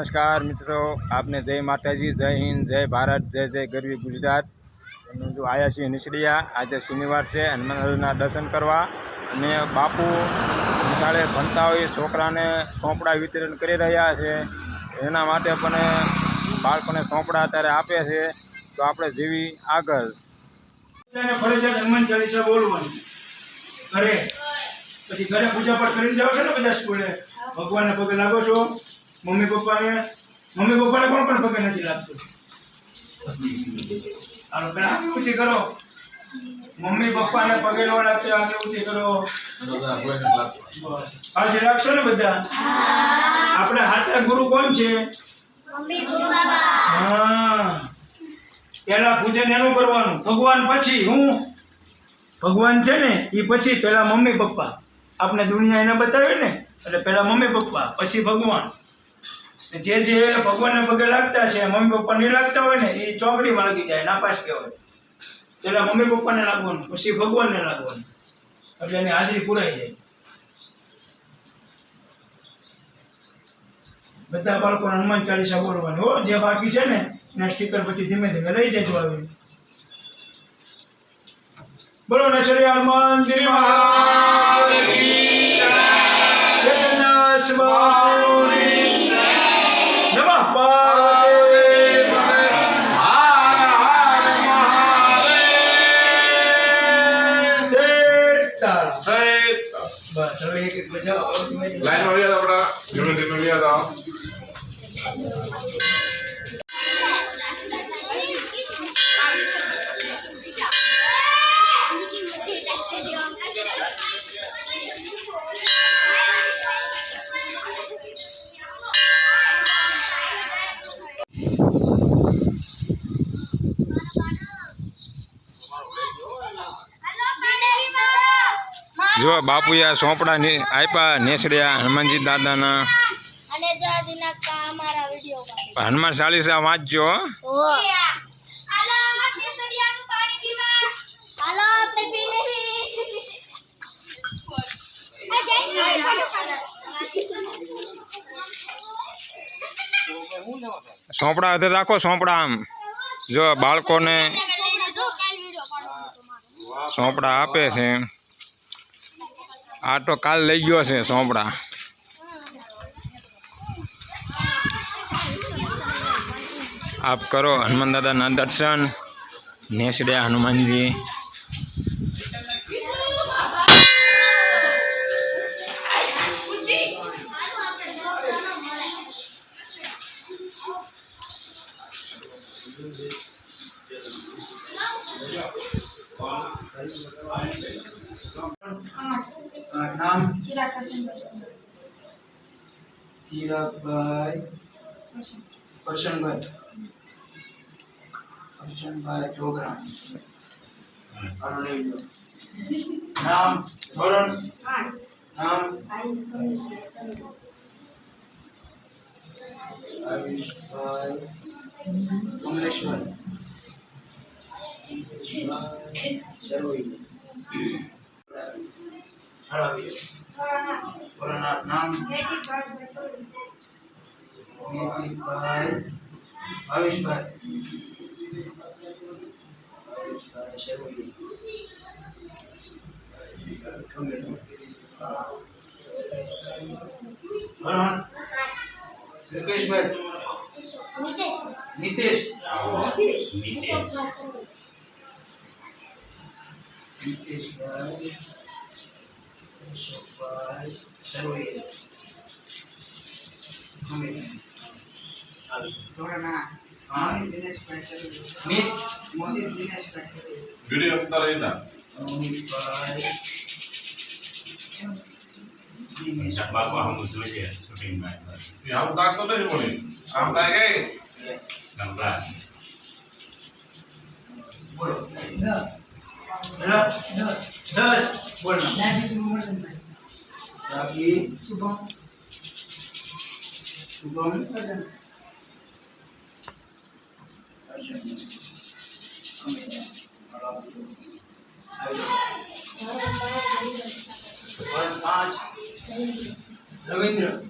નમસ્કાર મિત્રો, આપને જય માતાજી, જય હિન્દ, જય ભારત, જય જય ગરવી ગુજરાત. અમે જો આવ્યા છીએ નિસડિયા આજે શનિવાર છે હનુમાનના દર્શન કરવા. અને બાપુ નિશાળે ભણતા હોય છોકરાને સોંપડા વિતરણ કરી રહ્યા છે. એના માટે પણ બાળકોને સોંપડા અત્યારે આપે છે. તો આપણે જેવી આગળ. પછી ઘરે પૂજા પાઠ કરીને જાઓ છો ને બધા સ્કૂલે? ભગવાનને પગે લાગો છો? મમ્મી પપ્પાને મમ્મી પપ્પાને કોણ પણ પગે નથી લાગતું. હાલો પેલા આગળ ઊંચી કરો. મમ્મી પપ્પાને પગે ન લાગતો આગળ ઊંચી કરો. આજે રાખશો ને બધા? આપણે હાથે ગુરુ કોણ છે? હા. પેલા પૂજન એનું કરવાનું. ભગવાન પછી હું? ભગવાન છે ને એ પછી પેલા મમ્મી પપ્પા. આપણે દુનિયા એને બતાવી ને એટલે પેલા મમ્મી પપ્પા પછી ભગવાન. જે જે ભગવાનને પગે લાગતા છે મમ્મી પપ્પા ને લાગતા હોય ને એ ચોકડીમાં લાગી જાય નાપાસ કહેવાય. પેલા મમ્મી પપ્પાને લાગવાનું પછી ભગવાનને લાગવાનું. એટલે એની હાજરી પૂરાઈ જાય. બધા બાળકોને હનુમાન ચાલીસા બોલવાની. હો જે બાકી છે ને એના સ્ટીકર પછી ધીમે ધીમે લઈ જજો આવી બોલો નસરી હનુમાન જી મહારાજ સીતારામ. બસ હવે એક એક બજાવો હવે ધીમે ધીમે. આપણા ધીમે ધીમે વ્યા હતા જો બાપુએ આ સોંપડા ને- આપ્યા નેસડ્યા હનુમાનજી દાદાના. હનુમાન ચાલીસા વાંચજો સોંપડા હાથે રાખો સોંપડા આમ. જો બાળકોને સોંપડા આપે છે. આ તો કાલ લઈ ગયો છે સોંપડા. આપ કરો હનુમાન દાદાના દર્શન. નેસડે હનુમાનજી. આ নাম চিরাগ হোসেন চিরাগভাই হোসেনভাই হোসেনভাই প্রোগ্রাম নাম ধরন নাম আবিষ্কার কমলেশ্বর Thank you. હળાવી ભોળાનાથ નામ નીતિભાઈ ભાવેશભાઈ. ભરણ. મુકેશભાઈ. નીતેશ. નીતેશભાઈ. અશોકભાઈ શેરવી. ખમીર. હા. નીત વીડિયો ઉતાર એના અમિતભાઈ દિનેશ. બાપા હમ જોઈએ શૂટિંગમાં એ આમ તાક તો નહીં બોલી આમ તાક એ ગમલા બોલો હેલો? દસ બોલો રાગી शुभम શુભમ અર્જન. અમિત. પાંચ રવિન્દ્ર